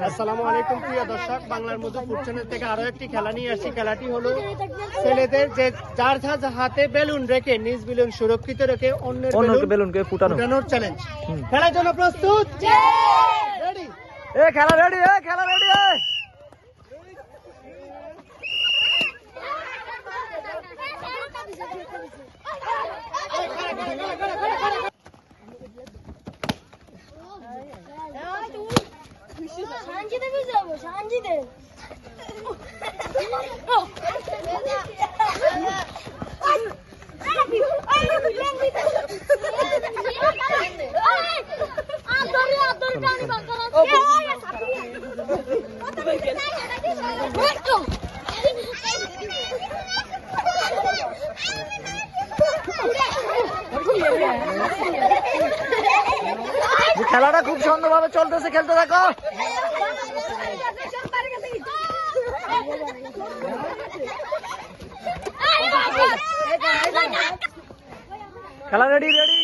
আসসালামু আলাইকুম প্রিয় দর্শক বাংলার মধু ফুড চ্যানেল থেকে আরও একটি খেলা নিয়ে আসছি। খেলাটি হলো ছেলেদের যে যার যার হাতে বেলুন রেখে নিজ বেলুন সুরক্ষিত রেখে অন্যের বেলুনকে ফুটানো। ফুটানোর চ্যালেঞ্জ খেলার জন্য প্রস্তুত? রেডি এ খেলা রেডি এ খেলা রেডি এ শান্তিতে বুঝাবো শান্তিতে যে খেলাটা খুব সুন্দরভাবে চলতেছে খেলতে থাকো। খেলা রেডি রেডি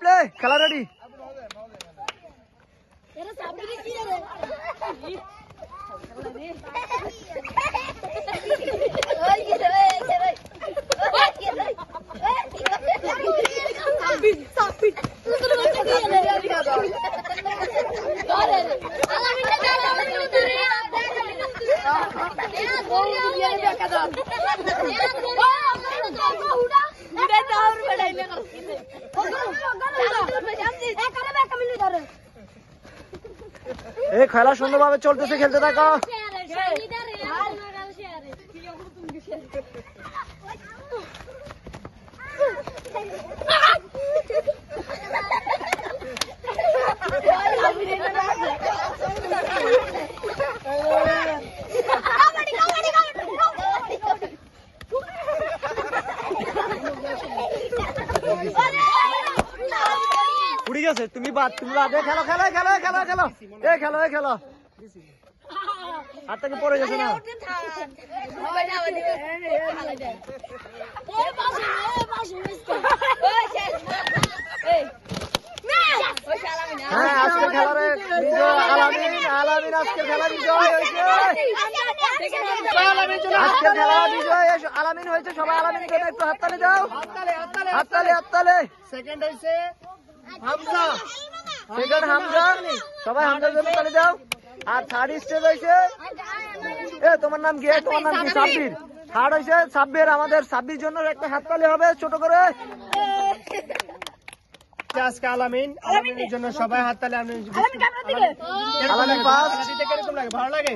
প্লে খেলা রেডি এ খেলা সুন্দরভাবে চলতেছে খেলতে থাকো। উড়ি গেছে তুমি বাদ তুমি বাদ। খেলো খেলো খেলো খেলো খেলো। এ খেলো এ, খেলো। হাত পড়ে গেছে না? হ্যাঁ আলামিন আলামিন হয়েছে। আলামিন হয়েছে, সবাই আলামিনের জন্য একটু হাততালি দাও। হাততালি হাততালি হাততালি। সেকেন্ড হইছে হামজা। সেকেন্ড হামজা। সবাই হামজার জন্য তালি দাও আর থার্ড স্টেজ হয়েছে এ তোমার নাম কি? তোমার নাম কি? সাব্বির। থার্ড হয়েছে সাব্বির। আমাদের সাব্বির জন্য একটা হাততালি হবে ছোট করে। আজকে আলামিন আলামিনের জন্য সবাই হাততালি আলামিন ভালো লাগে।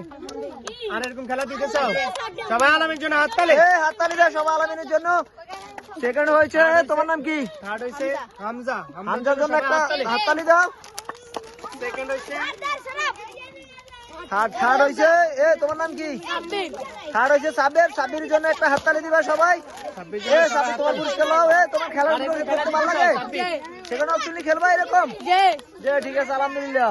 আর এরকম খেলা দিতে চাও? সবাই আলামিনের জন্য হাততালি? হাততালি দাও সবাই আলামিনের জন্য। সেকেন্ড হয়েছে তোমার নাম কি থার্ড হইছে হামজা হামজার জন্য একটা হাততালি দাও সেকেন্ড হইছে থার্ড থার্ড হয়েছে এ তোমার নাম কি থার্ড হয়েছে সাব্বির সাব্বির জন্য একটা হাততালি দিবা সবাই এ সাব্বির তোমার পুরস্কার নাও এ তোমার খেলা করতে ভালো লাগে সেখানে তুমি খেলবা এরকম যে ঠিক আছে আলহামদুলিল্লাহ